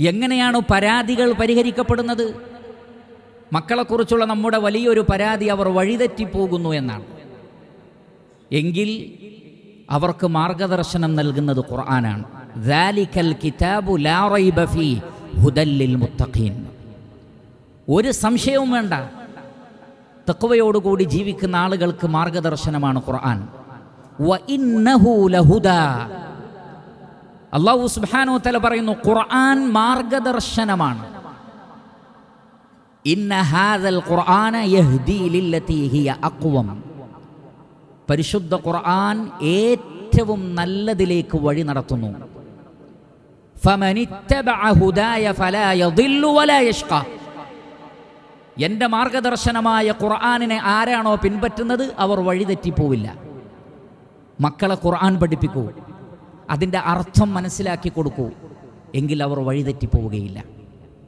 എങ്ങനെയാണ് പരാതികൾ പരിഹരിക്കപ്പെടുന്നത്? മക്കളെക്കുറിച്ചുള്ള നമ്മുടെ വലിയൊരു പരാതി അവർ വഴിതെറ്റിപ്പോകുന്നു എന്നാണ്. എങ്കിൽ അവർക്ക് മാർഗദർശനം നൽകുന്നത് ഖുർആനാണ്. കിതാബു ലാ റൈബ ഫീ ഹുദല്ലിൽ മുത്തഖീൻ. ഒരു സംശയവും വേണ്ട. തക്വയോടുകൂടി ജീവിക്കുന്ന ആളുകൾക്ക് മാർഗദർശനമാണ് ഖുർആൻ. വ അള്ളാഹു സുബാനോ തല പറയുന്നു ഖുർആൻ മാർഗദർശനമാണ്. പരിശുദ്ധ ഖുർആൻ ഏറ്റവും നല്ലതിലേക്ക് വഴി നടത്തുന്നു. എന്റെ മാർഗദർശനമായ ഖുർആാനിനെ ആരാണോ പിൻപറ്റുന്നത്? അവർ വഴിതെറ്റിപ്പോവില്ല. മക്കളെ ഖുർആൻ പഠിപ്പിക്കൂ. അതിന്റെ അർത്ഥം മനസ്സിലാക്കി കൊടുക്കൂ. എങ്കിൽ അവർ വഴിതെറ്റിപ്പോവുകയില്ല